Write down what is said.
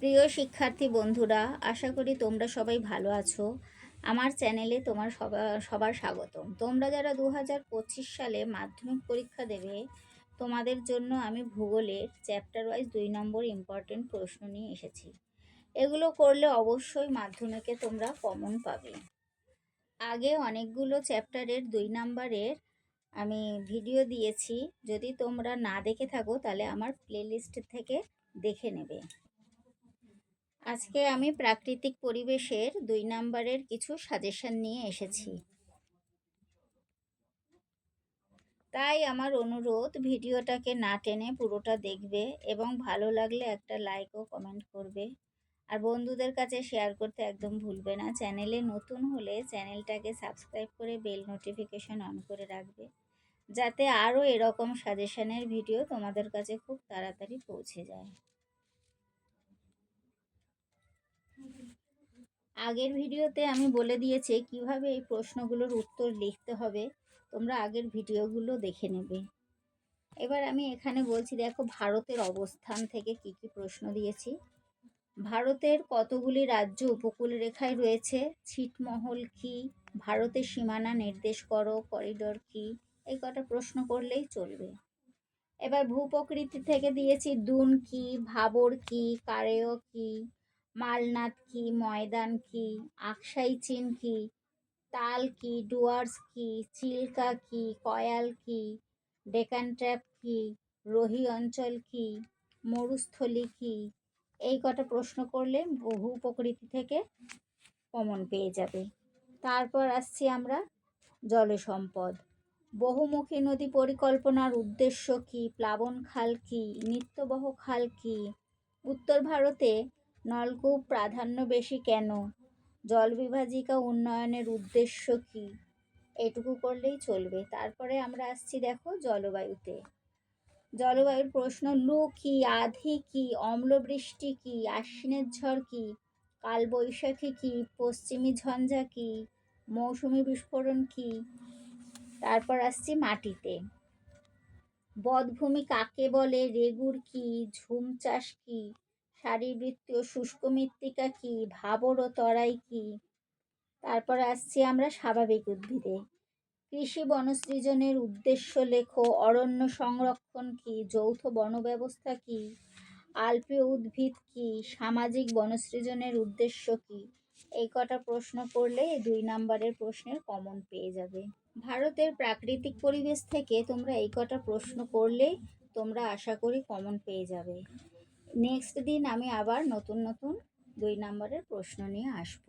প্রিয় শিক্ষার্থী বন্ধুরা, আশা করি তোমরা সবাই ভালো আছো। আমার চ্যানেলে তোমার সবার স্বাগতম। তোমরা যারা দু হাজার পঁচিশ সালে মাধ্যমিক পরীক্ষা দেবে, তোমাদের জন্য আমি ভূগোলের চ্যাপ্টার ওয়াইজ দুই নম্বর ইম্পর্টেন্ট প্রশ্ন নিয়ে এসেছি। এগুলো করলে অবশ্যই মাধ্যমিকে তোমরা কমন পাবে। আগে অনেকগুলো চ্যাপ্টারের দুই নাম্বারের আমি ভিডিও দিয়েছি। যদি তোমরা না দেখে থাকো, তাহলে আমার প্লেলিস্ট থেকে দেখে নেবে। আজকে আমি প্রাকৃতিক পরিবেশের দুই নাম্বারের কিছু সাজেশন নিয়ে এসেছি। তাই আমার অনুরোধ, ভিডিওটাকে না টেনে পুরোটা দেখবে এবং ভালো লাগলে একটা লাইক ও কমেন্ট করবে। আর বন্ধুদের কাছে শেয়ার করতে একদম ভুলবে না। চ্যানেলে নতুন হলে চ্যানেলটাকে সাবস্ক্রাইব করে বেল নোটিফিকেশন অন করে রাখবে। যাতে আরও এরকম সাজেশনের ভিডিও তোমাদের কাছে খুব তাড়াতাড়ি পৌঁছে যায়। আগের ভিডিওতে আমি বলে দিয়েছি কীভাবে এই প্রশ্নগুলোর উত্তর লিখতে হবে। তোমরা আগের ভিডিওগুলো দেখে নেবে। এবার আমি এখানে বলছি, দেখো ভারতের অবস্থান থেকে কি কি প্রশ্ন দিয়েছি। ভারতের কতগুলি রাজ্য উপকূল রেখায় রয়েছে? ছিটমহল কি? ভারতের সীমানা নির্দেশ করো? করিডোর কি? এই কটা প্রশ্ন করলেই চলবে। এবার ভূপ্রকৃতি থেকে দিয়েছি, দুন কি? ভাবর কি? কারেয় কি? মালনাথ কি, ময়দান কি, আকসাই চিন কি, তাল কি, ডুয়ার্স কি, চিল্কা কি, কয়াল কি ডেকান ট্র্যাপ কি, রোহি অঞ্চল কি, মরুস্থলী কি, এই কটা প্রশ্ন করলে বহু প্রকৃতি থেকে কমন পেয়ে যাবে। তারপর আসছি আমরা জলসম্পদ। বহুমুখী নদী পরিকল্পনার উদ্দেশ্য কি? প্লাবন খাল কি? নিত্যবহ খাল কি? উত্তর ভারতে নলকূপ প্রাধান্য বেশি কেন? জল বিভাজিকা উন্নয়নের উদ্দেশ্য কি? এটুকু করলেই চলবে। তারপরে আমরা আসছি দেখো জলবায়ুতে। জলবায়ুর প্রশ্ন, লু কি, আধি কি, অম্লবৃষ্টি কি, আশ্বিনের ঝড় কি, কালবৈশাখী কি, পশ্চিমী ঝঞ্ঝা কি, মৌসুমি বিস্ফোরণ কি? তারপর আসছি মাটিতে। বদভূমি কাকে বলে? রেগুর কি, ঝুম চাষ কি শারীরবৃত্তীয় শুষ্ক মৃত্তিকা কি? ভাবর ও তরাই কি? তারপর আসছি আমরা স্বাভাবিক উদ্ভিদে। কৃষি বনসৃজনের উদ্দেশ্য লেখো, অরণ্য সংরক্ষণ কি? যৌথ বনব্যবস্থা কি? আলপীয় উদ্ভিদ কি? সামাজিক বনসৃজনের উদ্দেশ্য কি? এই কটা প্রশ্ন করলে দুই নাম্বারের প্রশ্নের কমন পেয়ে যাবে। ভারতের প্রাকৃতিক পরিবেশ থেকে তোমরা এই কটা প্রশ্ন করলে তোমরা আশা করি কমন পেয়ে যাবে। নেক্সট দিন আমি আবার নতুন নতুন দুই নম্বরের প্রশ্ন নিয়ে আসব।